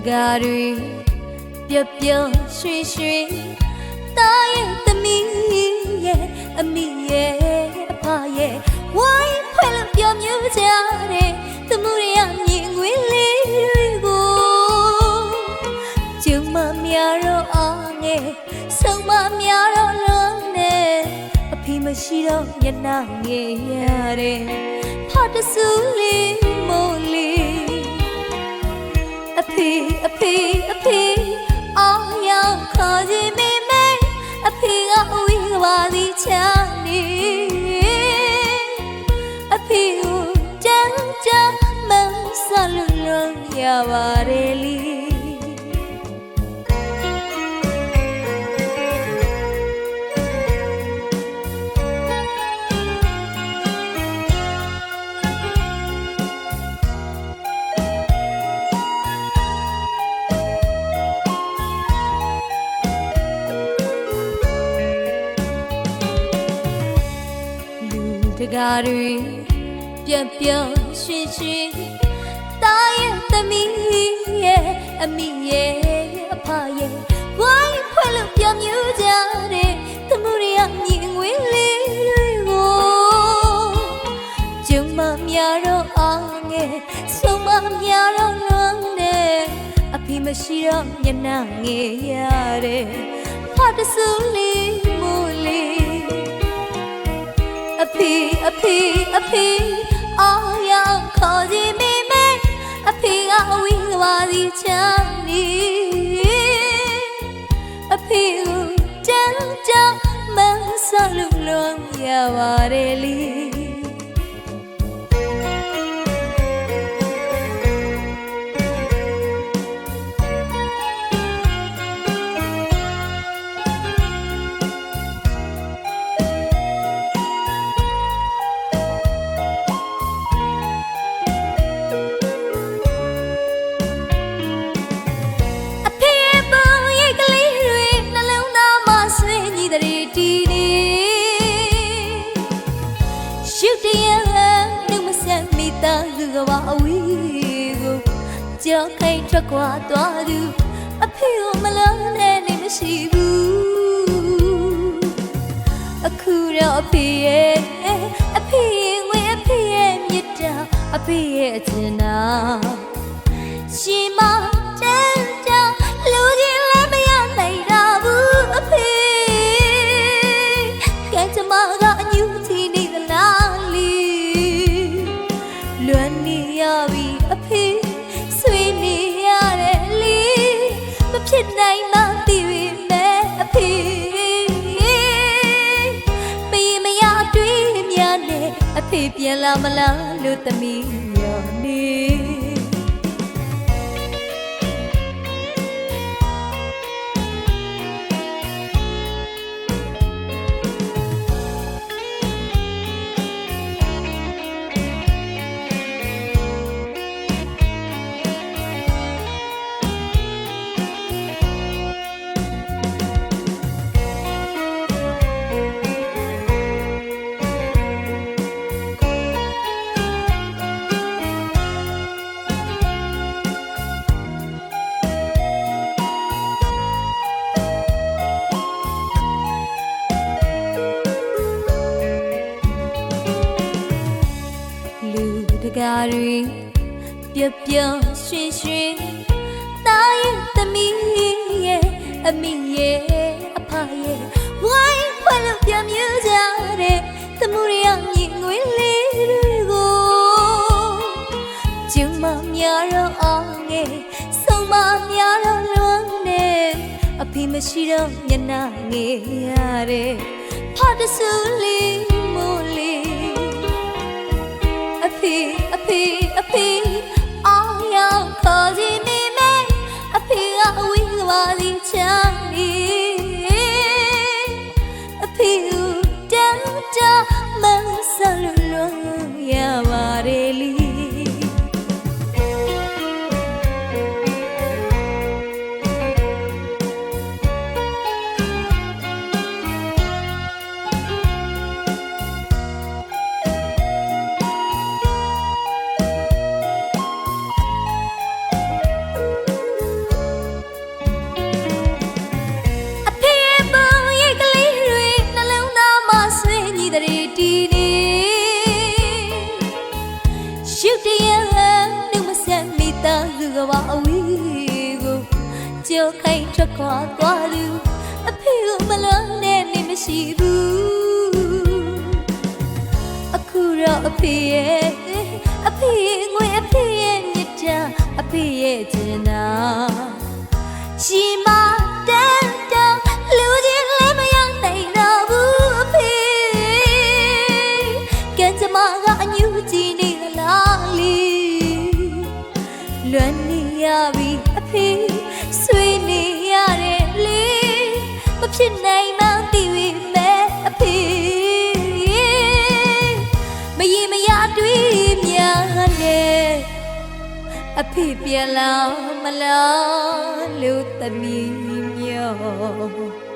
တကားတွေပျော်ပျော်ရွှင်ရွှင်တာရဲ့သမီးရဲ့အမိရဲ့အဖရဲ့ဝိုင်းဖွဲ့လို့ပျော်မြူးကြတဲ့သမှုရရမြင်ငွေလေးတွေကိုကျုံမများတော့အားငယ်ဆုံးမများတော့လုံးနဲ့အဖေမရှိတော့ညနာငယ်ရတဲ့ဖတ်တဆူလေးမို့လေး အဖေအဖေအဖေအောင်ရောက်ခေါ်ခြင်းမိမဲအဖေကဝီကပါသည်ချမ်းနေအဖေကိုကြမ်းကြမ်းမဆလွန်လွန်ရပါတယ်လီ တကားတွေပြက်ပြက်ရွှင်ရွှင်တာရဲ့သမီးရဲ့အမိရဲ့အဖရဲ့ဝိုင်းဖွဲ့လို့ပြောမြူးကြတဲ့သမှုရရမြင်ငွေလေးတွေကိုကျုံမများတော့အားငယ်ဆုံးမများတော့လွန်နဲ့အဖေမရှိတော့ညနာငယ်ရတဲ့ဖတ်တဆူလေးမို့လေးအ ဖေအဖေအဖေအောင်ရောက်ခေါ်စီမိမဲအဖေကအဝီးကပါစီချမ်းနေ တရနှုတ်မဆက်မိသားစုကပါအဝီးကိုကြောက်ခိုင်ထွက်ခွာသွားသူအဖေကိုမလုံးနဲ့နေမရှိဘူးအခုတော့အဖေရဲ့အဖေရဲ့ငွေအဖေရဲ့မြတ်တာအဖေရဲ့အချင်နာရှင်မတ ပြီမဲ့အဖေမရင်မရအတွေ့များနဲ့အဖေပြန်လာမလားလို့သမီး ကားတွေပျော်ပျော်ရွှင်ရွှင်တာရဲ့သမီးရဲ့အမိရဲ့အဖရဲ့ဝိုင်းဖွဲ့လို့ပြမြူးကြတဲ့သမှုရရမြင်ငွေလေးတွေကိုကျုံမများတော့အောင်ငယ်ဆုံးမများတော့လွန်နဲ့အဖေမရှိတော့ညနာငယ်ရတဲ့ဖတ်တဆူလေးမို့လေး အဖေအဖေအဖေအောင်ရောက်ခေါ်စီမိ ဘာအဝီးကိုကြောက်ခိုင်းထွက်ခွာသွားသူအဖေကိုမလွန်နဲ့နေမရှိဘူးအခုတော့အဖေရဲ့အဖေရဲ့ငွေအဖေရဲ့မြတ်တာအဖေရဲ့ကျင်နာရှိမ ဖေပြန်လာမလားလို့သမီးမြော်နေ